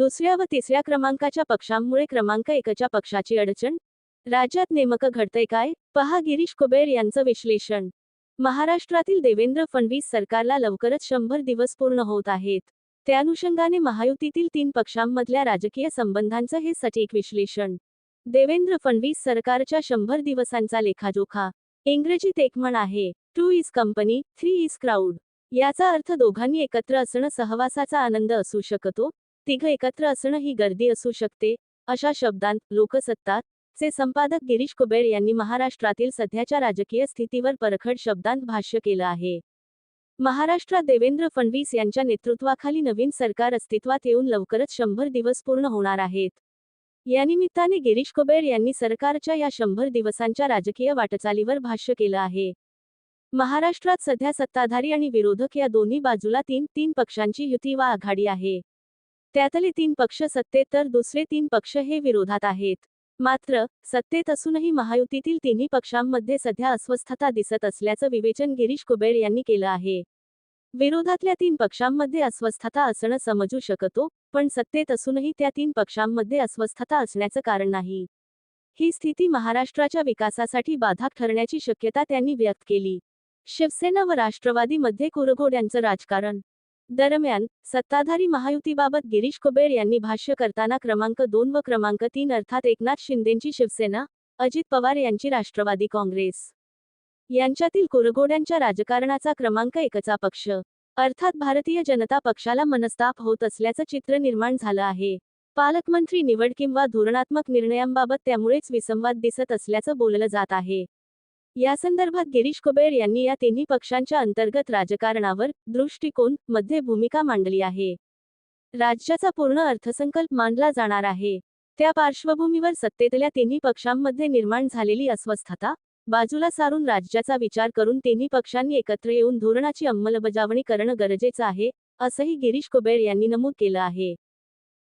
दुसऱ्या व तिसऱ्या क्रमांकाच्या पक्षांमुळे क्रमांक एकच्या पक्षाची अडचण. राज्यात नेमकं घडतंय काय? पहा गिरीश कुबेर यांचं विश्लेषण. महाराष्ट्रातील देवेंद्र फडणवीस सरकारला लवकरच शंभर दिवस पूर्ण होत आहेत. त्यानुषंगाने महायुतीतील तीन पक्षांमधल्या राजकीय संबंधांचं हे सटीक विश्लेषण. देवेंद्र फडणवीस सरकारच्या शंभर दिवसांचा लेखाजोखा. इंग्रजीत एक म्हण आहे two is company three is crowd. याचा अर्थ दोघांनी एकत्र असणं सहवासाचा आनंद असू शकतो तिघ एकत्र असणं ही गर्दी असू शकते अशा शब्दांत लोकसत्ता चे संपादक गिरीश कुबेर यांनी महाराष्ट्रातील सध्याच्या राजकीय स्थितीवर परखड शब्दांत भाष्य केलं आहे. महाराष्ट्रात देवेंद्र फडणवीस यांच्या नेतृत्वाखाली नवीन सरकार अस्तित्वात येऊन लवकरच शंभर दिवस पूर्ण होणार आहेत. यानिमित्ताने गिरीश कुबेर यांनी सरकारच्या या शंभर दिवसांच्या राजकीय वाटचालीवर भाष्य केलं आहे. महाराष्ट्रात सध्या सत्ताधारी आणि विरोधक या दोन्ही बाजूला तीन तीन पक्षांची युती वा आघाडी आहे. त्यातले तीन पक्ष सत्तेत तर दुसरे तीन पक्ष हे विरोधात आहेत. मात्र सत्तेत असूनही महायुतीतील तिन्ही पक्षांमध्ये सध्या अस्वस्थता दिसत असल्याचं विवेचन गिरीश कुबेर यांनी केलं आहे. विरोधातल्या तीन पक्षांमध्ये अस्वस्थता असणं समजू शकतो पण सत्तेत असूनही त्या तीन पक्षांमध्ये अस्वस्थता असण्याचं कारण नाही. ही स्थिती महाराष्ट्राच्या विकासासाठी बाधक ठरण्याची शक्यता त्यांनी व्यक्त केली. शिवसेना व राष्ट्रवादीमध्ये कुरघोड्यांचं राजकारण दरम्यान सत्ताधारी महायुतीबाबत गिरीश कुबेर यांनी भाष्य करताना क्रमांक दोन व क्रमांक तीन अर्थात एकनाथ शिंदेंची शिवसेना अजित पवार यांची राष्ट्रवादी काँग्रेस. यांच्यातील कुरघोड्यांच्या राजकारणाचा क्रमांक एकचा पक्ष. अर्थात भारतीय जनता पक्षाला मनस्ताप होत असल्याचं चित्र निर्माण झालं आहे. पालकमंत्री निवड किंवा धोरणात्मक निर्णयांबाबत त्यामुळेच विसंवाद दिसत असल्याचं बोललं जात आहे. यासंदर्भात गिरीश कुबेर यांनी या तिन्ही पक्षांच्या अंतर्गत राजकारणावर दृष्टिकोनमध्ये भूमिका मांडली आहे. राज्याचा पूर्ण अर्थसंकल्प मांडला जाणार आहे. त्या पार्श्वभूमीवर सत्तेतल्या तिन्ही पक्षांमध्ये निर्माण झालेली अस्वस्थता बाजूला सारून राज्याचा विचार करून तिन्ही पक्षांनी एकत्र येऊन धोरणाची अंमलबजावणी करणं गरजेचं आहे असंही गिरीश कुबेर यांनी नमूद केलं आहे.